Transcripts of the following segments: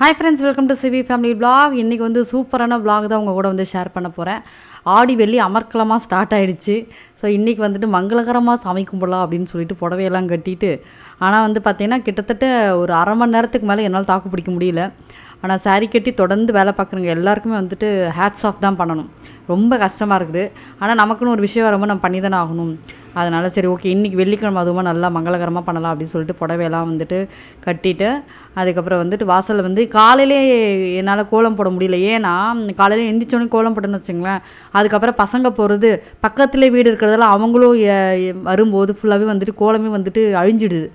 Hi friends welcome to CV family blog இன்றைக்கி வந்து சூப்பரான பிளாக் தான் உங்கள் கூட வந்து ஷேர் பண்ண போகிறேன் ஆடி வெள்ளி அமர்க்கலமாக ஸ்டார்ட் ஆகிடுச்சு ஸோ இன்றைக்கி வந்துட்டு மங்களகரமாக சாமி கும்பிடலாம் அப்படின்னு சொல்லிட்டு புடவையெல்லாம் கட்டிட்டு ஆனால் வந்து பார்த்திங்கன்னா கிட்டத்தட்ட ஒரு அரை மணி நேரத்துக்கு மேலே என்னால் தாக்கு பிடிக்க முடியல. ஆனால் saree கட்டி தொடர்ந்து வேலை பார்க்குறவங்க எல்லாருக்குமே வந்துட்டு ஹேட்ஸ் ஆஃப் தான் பண்ணணும். ரொம்ப கஷ்டமாக இருக்குது. ஆனால் நமக்குன்னு ஒரு விஷயம் வரும்போது நம்ம பண்ணி தானே ஆகணும். அதனால் சரி ஓகே இன்றைக்கி வெள்ளிக்கிழமை அதுவும் நல்லா மங்களகரமாக பண்ணலாம் அப்படின்னு சொல்லிட்டு புடவையெல்லாம் வந்துட்டு கட்டிட்டு அதுக்கப்புறம் வந்துட்டு வாசலில் வந்து காலையிலே என்னால் கோலம் போட முடியல. ஏன்னா காலையில் எந்திரிச்சோடனே கோலம் போட்டேன்னு வச்சுங்களேன். அதுக்கப்புறம் பசங்க போகிறது பக்கத்துலேயே வீடு இருக்கிறதால அவங்களும் வரும்போது ஃபுல்லாகவே வந்துட்டு கோலமே வந்துட்டு அழிஞ்சிடுது.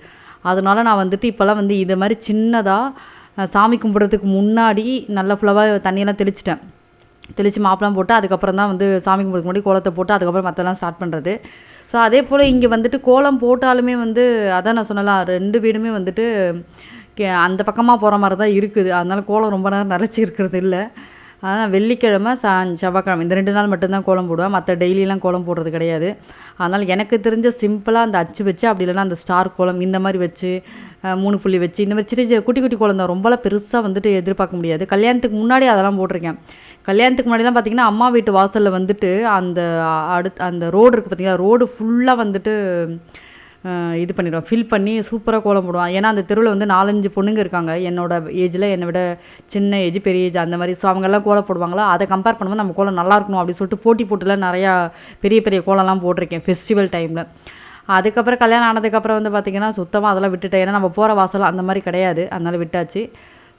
அதனால் நான் வந்துட்டு இப்போல்லாம் வந்து இதை மாதிரி சின்னதாக சாமி கும்பிட்றதுக்கு முன்னாடி நல்லா ஃபுல்லாக தண்ணியெல்லாம் தெளிச்சிட்டேன். தெளித்து மாப்பிளம் போட்டு அதுக்கப்புறம் தான் வந்து சாமி கும்பிட்றதுக்கு முன்னாடி கோலத்தை போட்டு அதுக்கப்புறம் மற்றெல்லாம் ஸ்டார்ட் பண்ணுறது ஸோ அதே போல் இங்கே வந்துட்டு கோலம் போட்டாலுமே வந்து அதான் நான் சொன்னலாம் ரெண்டு வீடுமே வந்துட்டு கே- அந்த பக்கமாக போகிற மாதிரி தான் இருக்குது. அதனால் கோலம் ரொம்ப நேரம் நிறச்சி இருக்கிறது இல்லை ஆனால் வெள்ளிக்கிழமை சா செவ்வாய்க்கிழமை. இந்த ரெண்டு நாள் மட்டும்தான் கோலம் போடுவேன் மற்ற டெய்லியெலாம் கோலம் போடுறது கிடையாது. அதனால் எனக்கு தெரிஞ்ச சிம்பிளாக அந்த அச்சு வச்சு அப்படி இல்லைனா அந்த ஸ்டார் கோலம் இந்த மாதிரி வச்சு மூணு புள்ளி வச்சு இந்த மாதிரி சின்ன சின்ன குட்டி குட்டி கோலம் தான். ரொம்பலாம் பெருசாக வந்துட்டு எதிர்பார்க்க முடியாது. கல்யாணத்துக்கு முன்னாடி அதெல்லாம் போட்டிருக்கேன். கல்யாணத்துக்கு முன்னாடிலாம் பார்த்திங்கன்னா அம்மா வீட்டு வாசலில் வந்துட்டு அந்த அடுத் அந்த ரோடு இருக்குது பார்த்திங்கன்னா ரோடு ஃபுல்லாக வந்துட்டு இது பண்ணிடுவோம் ஃபில் பண்ணி சூப்பராக கோலம் போடுவான். ஏன்னா அந்த தெருவில் வந்து நாலஞ்சு பொண்ணுங்க இருக்காங்க. என்னோட ஏஜில் என்னை விட சின்ன ஏஜ் பெரிய ஏஜ் அந்த மாதிரி. ஸோ அவங்கெல்லாம் கோலம் போடுவாங்களா? அதை கம்பேர் பண்ணும்போது நம்ம கோலம் நல்லா இருக்கணும் அப்படின்னு சொல்லிட்டு போட்டி போட்டுலாம் நிறையா பெரிய பெரிய கோலம்லாம் போட்டிருக்கேன் ஃபெஸ்டிவல் டைமில் அதுக்கப்புறம் கல்யாணம் ஆனதுக்கப்புறம் வந்து பார்த்திங்கன்னா சுத்தமாக அதெல்லாம் விட்டுட்டேன். ஏன்னா நம்ம போகிற வாசலாம் அந்த மாதிரி கிடையாது. அதனால் விட்டாச்சு.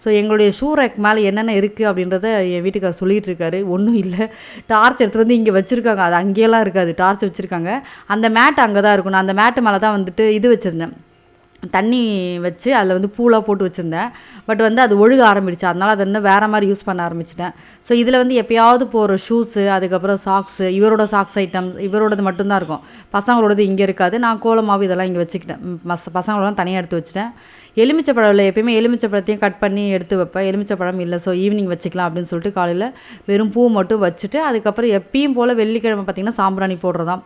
ஸோ எங்களுடைய ஷூ ரேக் மேலே என்னென்ன இருக்குது அப்படின்றத என் வீட்டுக்கார் சொல்லிகிட்டு இருக்காரு. ஒன்றும் இல்லை. டார்ச் எடுத்துகிட்டு வந்து இங்கே வச்சுருக்காங்க. அது அங்கேயெல்லாம் இருக்காது. டார்ச் வச்சுருக்காங்க. அந்த மேட் அங்கே தான் இருக்கணும். அந்த மேட்டு மேலே தான் வந்துட்டு இது வச்சுருந்தேன். தண்ணி வச்சு அதில் வந்து பூலாக போட்டு வச்சுருந்தேன். பட் வந்து அது ஒழுக ஆரம்பிடுச்சு. அதனால் அதை இன்னும் வேறு மாதிரி யூஸ் பண்ண ஆரம்பிச்சிட்டேன். ஸோ இதில் வந்து எப்பயாவது போகிற ஷூஸு அதுக்கப்புறம் சாக்ஸு இவரோட சாக்ஸ் ஐட்டம் இவரோடது மட்டும்தான் இருக்கும். பசங்களோடது இங்கே இருக்காது. நான் கோலமாவு இதெல்லாம் இங்கே வச்சுக்கிட்டேன். மஸ் பசங்களோட தனியாக எடுத்து வச்சுட்டேன். எலுமிச்சை பழம் இல்லை எப்பயுமே எலுமிச்சை பழத்தையும் கட் பண்ணி எடுத்து வைப்பேன். எலுமிச்சை பழம் இல்லை ஸோ ஈவினிங் வச்சுக்கலாம் அப்படின்னு சொல்லிட்டு காலையில் வெறும் பூ மட்டும் வச்சுட்டு அதுக்கப்புறம் எப்பயும் போல் வெள்ளிக்கிழமை பார்த்திங்கன்னா சாம்பிராணி போடுறதான்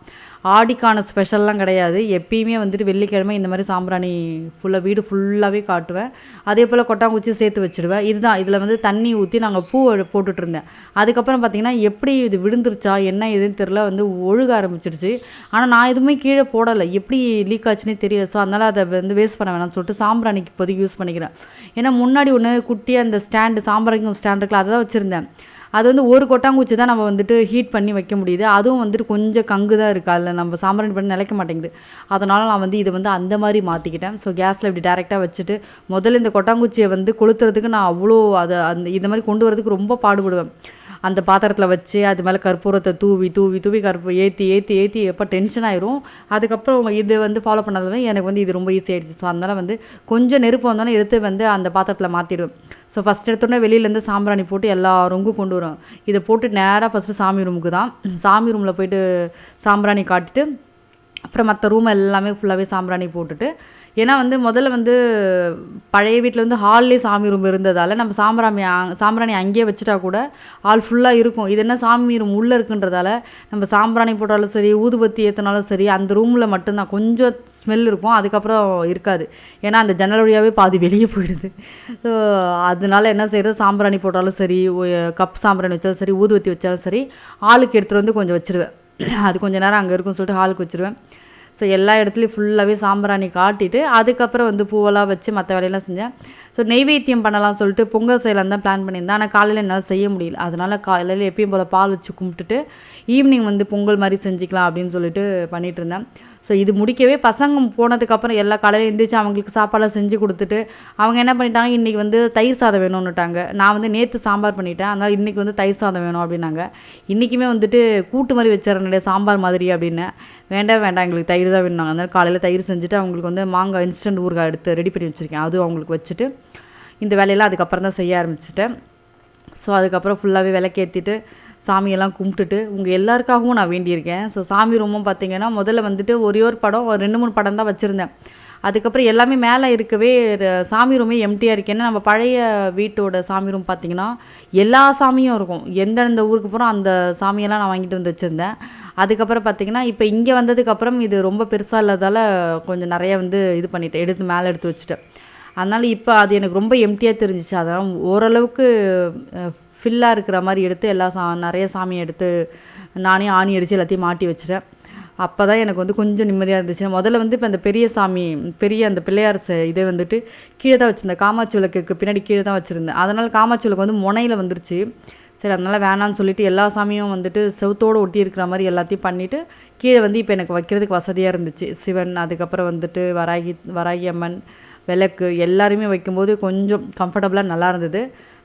ஆடிக்கான ஸ்பெஷல்லாம் கிடையாது. எப்பயுமே வந்துட்டு வெள்ளிக்கிழமை இந்த மாதிரி சாம்பிராணி ஃபுல்லாக வீடு ஃபுல்லாகவே காட்டுவேன். அதே போல் கொட்டாங்குச்சி சேர்த்து வச்சுடுவேன். இதுதான். இதில் வந்து தண்ணி ஊற்றி நாங்கள் பூ போட்டுட்ருந்தேன். அதுக்கப்புறம் பார்த்திங்கன்னா எப்படி இது விழுந்துருச்சா என்ன ஏதுன்னு தெரில வந்து ஒழுக ஆரம்பிச்சிடுச்சு. ஆனால் நான் எதுவுமே கீழே போடலை. எப்படி லீக் ஆச்சுன்னே தெரியல. ஸோ அதனால் அதை வந்து வேஸ்ட் பண்ண வேணாம்னு சொல்லிட்டு சாம்பிராணிக்கு இப்போதைக்கு யூஸ் பண்ணிக்கிறேன். ஏன்னா முன்னாடி ஒன்று குட்டியாக அந்த ஸ்டாண்டு சாம்பிராணிக்கும் ஸ்டாண்ட் இருக்குல்ல அதை தான் வச்சுருந்தேன். அது வந்து ஒரு கொட்டாங்குச்சி தான் நம்ம வந்துட்டு ஹீட் பண்ணி வைக்க முடியுது. அதுவும் வந்துட்டு கொஞ்சம் கங்கு தான் இருக்குது அதில் நம்ம சாம்பிராணி பண்ணி நிலைக்க மாட்டேங்குது. அதனால் நான் வந்து இதை வந்து அந்த மாதிரி மாற்றிக்கிட்டேன் ஸோ கேஸில் இப்படி டேரெக்டாக வச்சுட்டு முதல்ல இந்த கொட்டாங்குச்சியை வந்து கொளுத்துறதுக்கு நான் அவ்வளோ அதை அந்த இந்த மாதிரி கொண்டு வரதுக்கு ரொம்ப பாடுபடுவேன். அந்த பாத்திரத்தில் வச்சு அது மேலே கற்பூரத்தை தூவி தூவி தூவி கற்பூ ஏற்றி ஏற்றி ஏற்றி எப்போ டென்ஷன் ஆயிரும் அதுக்கப்புறம் இது வந்து ஃபாலோ பண்ணதுமே எனக்கு வந்து இது ரொம்ப ஈஸி ஸோ அதனால் வந்து கொஞ்சம் நெருப்பு வந்தாலும் எடுத்து வந்து அந்த பாத்திரத்தில் மாற்றிடுவேன் ஸோ ஃபஸ்ட் எடுத்தோடனே வெளியிலேருந்து சாம்பிராணி போட்டு எல்லா ரூமுக்கும் கொண்டு வரும் இதை போட்டு நேராக ஃபஸ்ட்டு சாமி ரூமுக்கு தான். சாமி ரூமில் போயிட்டு சாம்பிராணி காட்டிட்டு அப்புறம் மற்ற ரூம் எல்லாமே ஃபுல்லாகவே சாம்பிராணி போட்டுட்டு ஏன்னா வந்து முதல்ல வந்து பழைய வீட்டில் வந்து ஹால்லே சாமி ரூம் இருந்ததால் நம்ம சாம்பிராமி சாம்பிராணி அங்கேயே வச்சுட்டா கூட ஹால் ஃபுல்லாக இருக்கும். இது என்ன சாமி ரூம் உள்ளே இருக்குன்றதால நம்ம சாம்பிராணி போட்டாலும் சரி ஊதுபத்தி ஏற்றினாலும் சரி அந்த ரூமில் மட்டும்தான். கொஞ்சம் ஸ்மெல் இருக்கும். அதுக்கப்புறம் இருக்காது. ஏன்னா அந்த ஜன்னல் வழியாகவே பாதி வெளியே போயிடுது. ஸோ அதனால என்ன செய்கிறது சாம்பிராணி போட்டாலும் சரி கப் சாம்பிராணி வச்சாலும் சரி ஊதுபத்தி வச்சாலும் சரி ஆளுக்கு எடுத்துகிட்டு வந்து கொஞ்சம் வச்சிருவேன். அது கொஞ்ச நேரம் அங்கே இருக்கும்னு சொல்லிட்டு ஹாலுக்கு வச்சிருவேன். ஸோ எல்லா இடத்துலையும் ஃபுல்லாகவே சாம்பிராணி காட்டிட்டு அதுக்கப்புறம் வந்து பூவெல்லாம் வச்சு மற்ற வேலையெல்லாம் செஞ்சேன். ஸோ நெய்வேத்தியம் பண்ணலாம் சொல்லிட்டு பொங்கல் செய்யலாம் தான் பிளான் பண்ணியிருந்தேன். ஆனால் காலையில் என்னால் செய்ய முடியல. அதனால் காலையில் எப்பயும் போல் பால் வச்சு கும்பிட்டுட்டு ஈவினிங் வந்து பொங்கல் மாதிரி செஞ்சுக்கலாம் அப்படின்னு சொல்லிட்டு பண்ணிட்டு இருந்தேன். ஸோ இது முடிக்கவே பசங்க போனதுக்கப்புறம் எல்லா காலையில் எழுந்திரிச்சு அவங்களுக்கு சாப்பாடெல்லாம் செஞ்சு கொடுத்துட்டு அவங்க என்ன பண்ணிட்டாங்க? இன்றைக்கி வந்து தயிர் சாதம் வேணும்னுட்டாங்க. நான் வந்து நேற்று சாம்பார் பண்ணிட்டேன். அதனால் இன்றைக்கி வந்து தயிர் சாதம் வேணும் அப்படின்னாங்க. இன்றைக்குமே வந்துட்டு கூட்டு மாதிரி வச்சிடறேன் சாம்பார் மாதிரி அப்படின்னு. வேண்டாம் வேண்டாம். எங்களுக்கு தயிர் தான் வேணும் அதனால் காலையில் தயிர் செஞ்சுட்டு அவங்களுக்கு வந்து மாங்காய் இன்ஸ்டன்ட் ஊறுகாய் எடுத்து ரெடி பண்ணி வச்சுருக்கேன். அதுவும் அவங்களுக்கு வச்சுட்டு இந்த வேலையெல்லாம் அதுக்கப்புறம் தான் செய்ய ஆரம்பிச்சிட்டேன். ஸோ அதுக்கப்புறம் ஃபுல்லாகவே விளக்கேற்றிட்டு சாமியெல்லாம் கும்பிட்டுட்டு உங்கள் எல்லாருக்காகவும் நான் வேண்டியிருக்கேன். ஸோ சாமி ரூமும் பார்த்தீங்கன்னா முதல்ல வந்துட்டு ஒரே ஒரு படம் ஒரு ரெண்டு மூணு படம் தான் வச்சுருந்தேன். அதுக்கப்புறம் எல்லாமே மேலே இருக்கவே சாமி ரூமே எம்டியாக இருக்கு. ஏன்னா நம்ம பழைய வீட்டோட சாமி ரூம் பார்த்தீங்கன்னா எல்லா சாமியும் இருக்கும். எந்தெந்த ஊருக்கு போகிறோம் அந்த சாமியெல்லாம் நான் வாங்கிட்டு வந்து வச்சுருந்தேன். அதுக்கப்புறம் பார்த்தீங்கன்னா இப்போ இங்கே வந்ததுக்கப்புறம் இது ரொம்ப பெருசாக இல்லாதால் கொஞ்சம் நிறைய வந்து இது பண்ணிட்டேன். எடுத்து மேலே எடுத்து வச்சுட்டேன். அதனால் இப்போ அது எனக்கு ரொம்ப எம்டியாக தெரிஞ்சிச்சு. அதான் ஓரளவுக்கு ஃபில்லாக இருக்கிற மாதிரி எடுத்து எல்லா சா நிறைய சாமியை எடுத்து நானே ஆணி அடித்து எல்லாத்தையும் மாட்டி வச்சிட்டேன். அப்போ தான் எனக்கு வந்து கொஞ்சம் நிம்மதியாக இருந்துச்சு. முதல்ல வந்து இப்போ அந்த பெரிய சாமி பெரிய அந்த பிள்ளையார் ச இதை வந்துட்டு கீழே தான் வச்சுருந்தேன். காமாட்சி விளக்குக்கு பின்னாடி கீழே தான் வச்சுருந்தேன். அதனால் காமாட்சி விளக்கு வந்து முனையில் வந்துருச்சு. சரி அதனால் வேணான்னு சொல்லிட்டு எல்லா சாமியும் வந்துட்டு செவத்தோடு ஒட்டி இருக்கிற மாதிரி எல்லாத்தையும் பண்ணிவிட்டு கீழே வந்து இப்போ எனக்கு வைக்கிறதுக்கு வசதியாக இருந்துச்சு. சிவன் அதுக்கப்புறம் வந்துட்டு வராகி வராகி அம்மன் விளக்கு எல்லாருமே வைக்கும்போது கொஞ்சம் கம்ஃபர்டபுளாக நல்லா இருந்தது.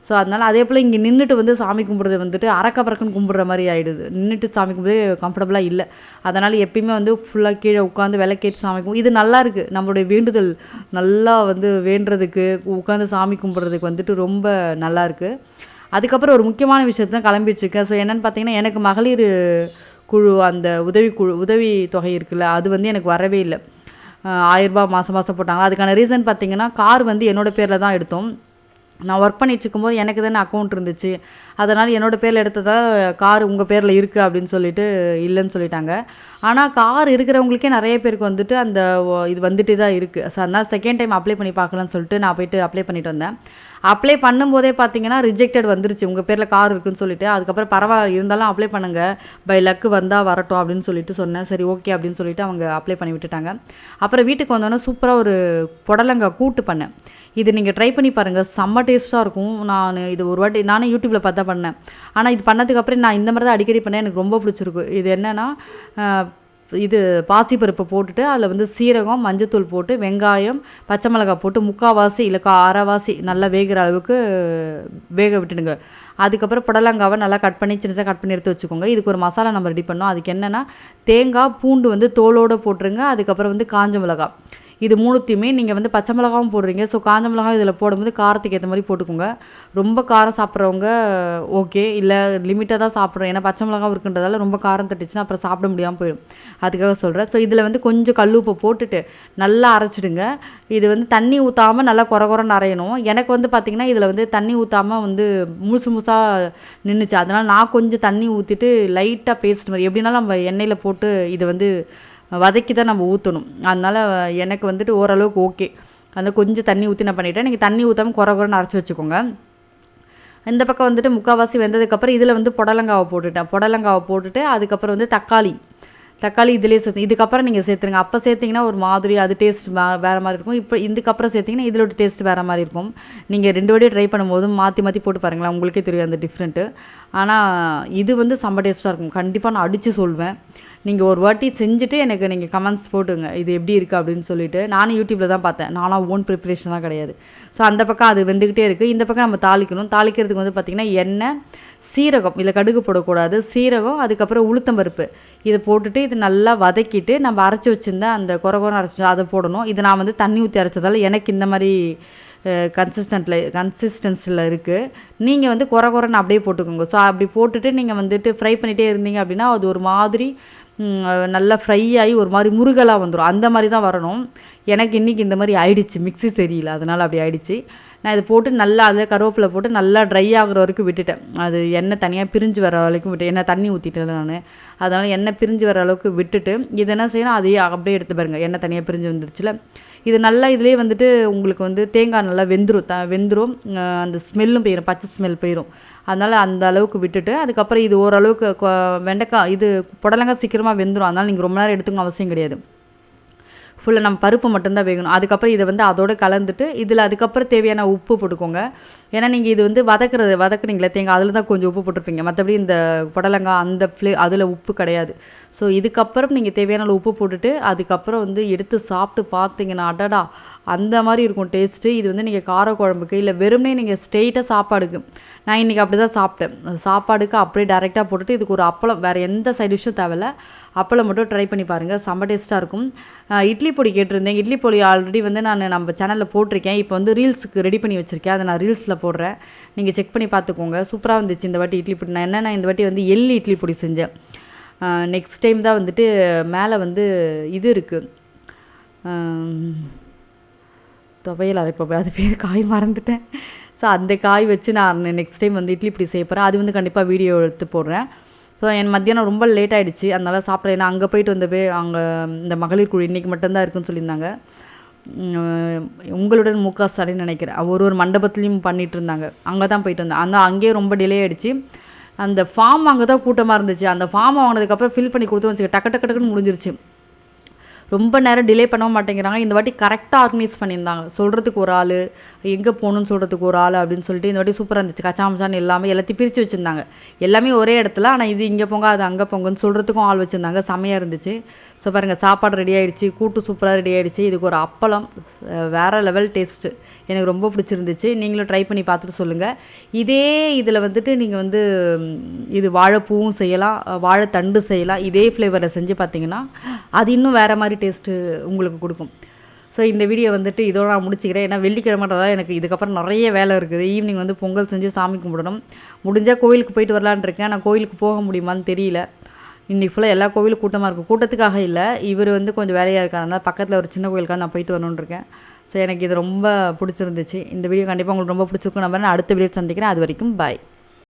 ஸோ அதனால் அதே போல் இங்கே நின்றுட்டு வந்து சாமி கும்பிட்றது வந்துட்டு அறக்க பறக்கன்னு கும்பிட்ற மாதிரி ஆகிடுது நின்றுட்டு சாமி கும்பிட்றது கம்ஃபர்டபுளாக இல்லை. அதனால் எப்பயுமே வந்து ஃபுல்லாக கீழே உட்காந்து விளக்கேற்றி சாமி கும்பி இது நல்லா இருக்குது நம்மளுடைய வேண்டுதல் நல்லா வந்து வேண்டுறதுக்கு உட்காந்து சாமி கும்பிட்றதுக்கு வந்துட்டு ரொம்ப நல்லா இருக்குது அதுக்கப்புறம் ஒரு முக்கியமான விஷயத்தை தான் கிளம்பி வச்சுருக்கேன். ஸோ என்னென்னு பார்த்தீங்கன்னா எனக்கு மகளிர் குழு அந்த உதவி குழு உதவி தொகை இருக்குல்ல அது வந்து எனக்கு வரவே இல்லை. ஆயிரரூபா மாதம் மாதம் போட்டாங்க. அதுக்கான ரீசன் பார்த்தீங்கன்னா கார் வந்து என்னோடய பேரில் தான் எடுத்தோம். நான் ஒர்க் பண்ணிட்டு இருக்கும்போது எனக்கு தானே அக்கௌண்ட் இருந்துச்சு. அதனால் என்னோடய பேரில் எடுத்ததால் கார் உங்கள் பேரில் இருக்குது அப்படின்னு சொல்லிட்டு இல்லைன்னு சொல்லிட்டாங்க. ஆனால் கார் இருக்கிறவங்களுக்கே நிறைய பேருக்கு வந்துட்டு அந்த ஒ- இது வந்துட்டு தான் இருக்குது ஸோ அதனால் செகண்ட் டைம் அப்ளை பண்ணி பார்க்கலான்னு சொல்லிட்டு நான் போயிட்டு அப்ளை பண்ணிட்டு வந்தேன். அப்ளை பண்ணும்போதே பார்த்தீங்கன்னா ரிஜெக்டட் வந்துருச்சு. உங்கள் பேரில் கார் இருக்குன்னு சொல்லிட்டு. அதுக்கப்புறம் பரவாயில்ல இருந்தாலும் அப்ளை பண்ணுங்கள் பை லக்கு வந்தால் வரட்டும் அப்படின்னு சொல்லிட்டு சொன்னேன். சரி ஓகே அப்படின்னு சொல்லிட்டு அவங்க அப்ளை பண்ணி விட்டுட்டாங்க. அப்புறம் வீட்டுக்கு வந்தோன்னே சூப்பராக ஒரு புடலங்காய் கூட்டு பண்ணேன். இது நீங்கள் ட்ரை பண்ணி பாருங்கள் செம்ம டேஸ்ட்டாக இருக்கும். நான் இது ஒரு வாட்டி நானே யூடியூப்பில் பார்த்தா பண்ணேன். ஆனால் இது பண்ணதுக்கப்புறம் நான் இந்த மாதிரி தான் அடிக்கடி பண்ணேன். எனக்கு ரொம்ப பிடிச்சிருக்கு. இது என்னென்னா இது பாசிப்பருப்பை போட்டுட்டு அதில் வந்து சீரகம் மஞ்சத்தூள் போட்டு வெங்காயம் பச்சை மிளகாய் போட்டு முக்கால்வாசி இல்லை அரைவாசி நல்லா வேகிற அளவுக்கு வேக விட்டுடுங்க. அதுக்கப்புறம் புடலங்காவை நல்லா கட் பண்ணி சின்னதாக கட் பண்ணி எடுத்து வச்சுக்கோங்க. இதுக்கு ஒரு மசாலா நம்ம ரெடி பண்ணோம். அதுக்கு என்னென்னா தேங்காய் பூண்டு வந்து தோலோடு போட்டுருங்க. அதுக்கப்புறம் வந்து காஞ்ச மிளகாய். இது மூணுத்தையுமே நீங்கள் வந்து பச்சை மிளகாவும் போடுறீங்க. ஸோ காஞ்ச மிளகாவும் இதில் போடும்போது காரத்துக்கு ஏற்ற மாதிரி போட்டுக்கோங்க. ரொம்ப காரம் சாப்பிட்றவங்க ஓகே இல்லை லிமிட்டாக தான் சாப்பிட்றோம். ஏன்னா பச்சை மிளகாவும் இருக்குன்றதால ரொம்ப காரம் தட்டுச்சுன்னா அப்புறம் சாப்பிட முடியாமல் போயிடும். அதுக்காக சொல்கிறேன் ஸோ இதில் வந்து கொஞ்சம் கல்லுப்பை போட்டுட்டு நல்லா அரைச்சிடுங்க. இது வந்து தண்ணி ஊற்றாமல் நல்லா குறை குறைன்னு அரையணும். எனக்கு வந்து பார்த்திங்கன்னா இதில் வந்து தண்ணி ஊற்றாமல் வந்து முழுசு முழுசாக நின்றுச்சு அதனால் நான் கொஞ்சம் தண்ணி ஊற்றிட்டு லைட்டாக பேஸ்ட் மாதிரி எப்படினாலும் நம்ம எண்ணெயில் போட்டு இதை வந்து வதக்கி தான் நம்ம ஊற்றணும் அதனால் எனக்கு வந்துட்டு ஓரளவுக்கு ஓகே. அந்த கொஞ்சம் தண்ணி ஊற்றி நான் பண்ணிட்டேன். நீங்கள் தண்ணி ஊற்றாமல் குறை குறைன்னு அரைச்சி வச்சுக்கோங்க. இந்த பக்கம் வந்துட்டு முக்கால்வாசி வெந்ததுக்கப்புறம் இதில் வந்து புடலங்காவை போட்டுட்டேன். புடலங்காவை போட்டுட்டு அதுக்கப்புறம் வந்து தக்காளி. தக்காளி இதிலே சேர்த்து இதுக்கப்புறம் நீங்கள் சேர்த்துருங்க. அப்போ சேர்த்திங்கன்னா ஒரு மாதிரி அது டேஸ்ட் வேறு மாதிரி இருக்கும். இப்போ இதுக்கப்புறம் சேர்த்திங்கன்னா இதோட டேஸ்ட் வேறு மாதிரி இருக்கும். நீங்கள் ரெண்டு வாடியும் ட்ரை பண்ணும்போது மாற்றி மாற்றி போட்டு பாருங்களேன். உங்களுக்கே தெரியும் அந்த டிஃப்ரெண்ட்டு ஆனால் இது வந்து செம்ம டேஸ்ட்டாக இருக்கும். கண்டிப்பாக நான் அடித்து சொல்வேன். நீங்கள் ஒரு வாட்டி செஞ்சுட்டு எனக்கு நீங்கள் கமெண்ட்ஸ் போட்டுங்க. இது எப்படி இருக்குது அப்படின்னு சொல்லிட்டு நானும் யூடியூப்பில் தான் பார்த்தேன். நானும் ஓன் ப்ரிப்ரேஷன்லாம் கிடையாது. ஸோ அந்த பக்கம் அது வெந்துக்கிட்டே இருக்குது இந்த பக்கம் நம்ம தாளிக்கணும். தாளிக்கிறதுக்கு வந்து பார்த்திங்கன்னா எண்ணெய் சீரகம். இல்லை கடுகு போடக்கூடாது. சீரகம் அதுக்கப்புறம் உளுத்தம்பருப்பு இதை போட்டுட்டு இது நல்லா வதக்கிட்டு நம்ம அரைச்சி வச்சிருந்த அந்த குறை குறை அரைச்சி அதை போடணும். இது நான் வந்து தண்ணி ஊற்றி அரைச்சதால எனக்கு இந்த மாதிரி கன்சிஸ்டண்ட்டில் கன்சிஸ்டன்சியில் இருக்குது நீங்கள் வந்து குறை குறைன்னு அப்படியே போட்டுக்கோங்க. ஸோ அப்படி போட்டுட்டு நீங்கள் வந்துட்டு ஃப்ரை பண்ணிகிட்டே இருந்தீங்க அப்படின்னா அது ஒரு மாதிரி நல்லா ஃப்ரை ஆகி ஒரு மாதிரி முருகலாக வந்துடும் அந்த மாதிரி தான் வரணும். எனக்கு இன்றைக்கி இந்த மாதிரி ஆயிடுச்சு மிக்ஸி சரியில்லை. அதனால் அப்படி ஆயிடுச்சு. நான் இதை போட்டு நல்லா அதில் கருவேப்பிலை போட்டு நல்லா ட்ரை ஆகுற வரைக்கும் விட்டுட்டேன். அது எண்ணெய் தனியாக பிரிஞ்சு வர வரைக்கும் விட்டு எண்ணெய் தண்ணி ஊற்றிட்டேன் நான் அதனால் எண்ணெய் பிரிஞ்சு வர அளவுக்கு விட்டுட்டு இது என்ன செய்யணும்? அதையே அப்படியே எடுத்து பாருங்க. எண்ணெய் தனியாக பிரிஞ்சு வந்துருச்சுல. இது நல்லா இதுலேயே வந்துட்டு உங்களுக்கு வந்து தேங்காய் நல்லா வெந்துடும் த வெந்துடும் அந்த ஸ்மெல்லும் போயிடும் பச்சை ஸ்மெல் போயிடும் அதனால் அந்த அளவுக்கு விட்டுட்டு அதுக்கப்புறம் இது ஓரளவுக்கு கொ- வெண்டைக்காய் இது புடலங்காய் சீக்கிரமாக வெந்துடும் அதனால் நீங்கள் ரொம்ப நேரம் எடுத்துக்கணும் அவசியம் கிடையாது. ஃபுல்லாக நம்ம பருப்பு மட்டும்தான் வேகணும். அதுக்கப்புறம் இதை வந்து அதோட கலந்துட்டு இதில் அதுக்கப்புறம் தேவையான உப்பு போட்டுக்கோங்க. ஏன்னா நீங்கள் இது வந்து வதக்குறது வதக்குறீங்களே தேங்காய் அதில் தான் கொஞ்சம் உப்பு போட்டிருப்பீங்க. மற்றபடி இந்த புடலங்காய் அந்த ஃப்ளே அதில் உப்பு கிடையாது. ஸோ இதுக்கப்புறம் நீங்கள் தேவையான அளவு உப்பு போட்டுட்டு அதுக்கப்புறம் வந்து எடுத்து சாப்பிட்டு பார்த்தீங்கன்னா அடடா அந்த மாதிரி இருக்கும் டேஸ்ட்டு இது வந்து நீங்கள் கார குழம்புக்கு இல்லை வெறுமனே நீங்கள் ஸ்ட்ரெயிட்டாக சாப்பாடுக்கு. நான் இன்றைக்கி அப்படி தான் சாப்பிட்டேன். சாப்பாடுக்கு அப்படியே டேரெக்டாக போட்டுட்டு இதுக்கு ஒரு அப்பளம் வேறு எந்த சைட் டிஷ்ஷும் தேவையில்ல. அப்பளம் மட்டும் ட்ரை பண்ணி பாருங்கள் செம்ம டேஸ்ட்டாக இருக்கும். இட்லி பொடி கேட்டிருந்தேன். இட்லி பொடி ஆல்ரெடி வந்து நான் நம்ம சேனலில் போட்டிருக்கேன். இப்போ வந்து ரீல்ஸுக்கு ரெடி பண்ணி வச்சுருக்கேன். அதை நான் ரீல்ஸில் போடுறேன் நீங்கள் செக் பண்ணி பார்த்துக்கோங்க சூப்பராக இருந்துச்சு இந்த வாட்டி இட்லி பொடி. நான் என்னென்ன இந்த வாட்டி வந்து எள்ளி இட்லி பொடி செஞ்சேன். நெக்ஸ்ட் டைம் தான் வந்துட்டு மேலே வந்து இது இருக்குது துவையல் அரைப்போம் அது பேர் காய் மறந்துட்டேன். ஸோ அந்த காய் வச்சு நான் நெக்ஸ்ட் டைம் வந்து இட்லி இப்படி செய்ய போகிறேன் அது வந்து கண்டிப்பாக வீடியோ எடுத்து போடுறேன். ஸோ என் மத்தியானம் ரொம்ப லேட் ஆகிடுச்சு அதனால் சாப்பிட்றேன் ஏன்னா அங்கே போயிட்டு வந்தவே அங்கே இந்த மகளிர் குழு இன்றைக்கி மட்டும்தான் இருக்குன்னு சொல்லியிருந்தாங்க. உங்களுடன் மு க ஸ்டாலின் நினைக்கிறேன் ஒரு ஒரு மண்டபத்துலேயும் பண்ணிட்டு இருந்தாங்க அங்கே தான் போயிட்டு வந்தேன். அந்த அங்கேயே ரொம்ப டிலே ஆயிடுச்சு. அந்த ஃபார்ம் அங்கே தான் கூட்டமாக இருந்துச்சு. அந்த ஃபார்ம் வாங்கினதுக்கப்புறம் ஃபில் பண்ணி கொடுத்து வச்சுக்க டக்கு டக்கு டக்குன்னு முடிஞ்சிருச்சு. ரொம்ப நேரம் டிலே பண்ண மாட்டேங்கிறாங்க. இந்த வாட்டி கரெக்டாக ஆர்கனைஸ் பண்ணியிருந்தாங்க. சொல்கிறதுக்கு ஒரு ஆள் எங்கே போகணும்னு சொல்கிறதுக்கு ஒரு ஆள் அப்படின்னு சொல்லிட்டு இந்த வாட்டி சூப்பராக இருந்துச்சு. கச்சாமச்சான்னு எல்லாமே எல்லாத்தையும் பிரித்து வச்சுருந்தாங்க. எல்லாமே ஒரே இடத்துல ஆனால் இது இங்கே போங்க அது அங்கே போங்கன்னு சொல்கிறதுக்கும் ஆள் வச்சுருந்தாங்க. செமையாக இருந்துச்சு. ஸோ பாருங்கள் சாப்பாடு ரெடி ஆகிடுச்சு கூட்டு சூப்பராக ரெடி ஆகிடுச்சு இதுக்கு ஒரு அப்பளம் வேறு லெவல் டேஸ்ட்டு எனக்கு ரொம்ப பிடிச்சிருந்துச்சு. நீங்களும் ட்ரை பண்ணி பார்த்துட்டு சொல்லுங்கள் இதே இதில் வந்துட்டு நீங்கள் வந்து இது வாழைப்பூவும் செய்யலாம் வாழைத்தண்டு செய்யலாம். இதே ஃப்ளேவரில் செஞ்சு பார்த்தீங்கன்னா அது இன்னும் வேறு மாதிரி டேஸ்ட்டு உங்களுக்கு கொடுக்கும். ஸோ இந்த வீடியோ வந்துட்டு இதோட நான் முடிச்சுக்கிறேன். ஏன்னா வெள்ளிக்கிழமைன்றதா எனக்கு இதுக்கப்புறம் நிறைய வேலை இருக்குது. ஈவினிங் வந்து பொங்கல் செஞ்சு சாமி கும்பிடணும். முடிஞ்சால் கோயிலுக்கு போயிட்டு வரலான்னு இருக்கேன். நான் கோயிலுக்கு போக முடியுமான்னு தெரியல. இன்றைக்கி ஃபுல்லாக எல்லா கோவிலும் கூட்டமாக இருக்கும் கூட்டத்துக்காக இல்லை. இவர் வந்து கொஞ்சம் வேலையாக இருக்காங்க பக்கத்தில் ஒரு சின்ன கோயிலுக்காக நான் போயிட்டு வரணுன்னு இருக்கேன். ஸோ எனக்கு இது ரொம்ப பிடிச்சிருந்துச்சு. இந்த வீடியோ கண்டிப்பாக உங்களுக்கு ரொம்ப பிடிச்சிருக்கும். நம்ம அடுத்த வீடியோ சந்திக்கிறேன். அது வரைக்கும் பாய்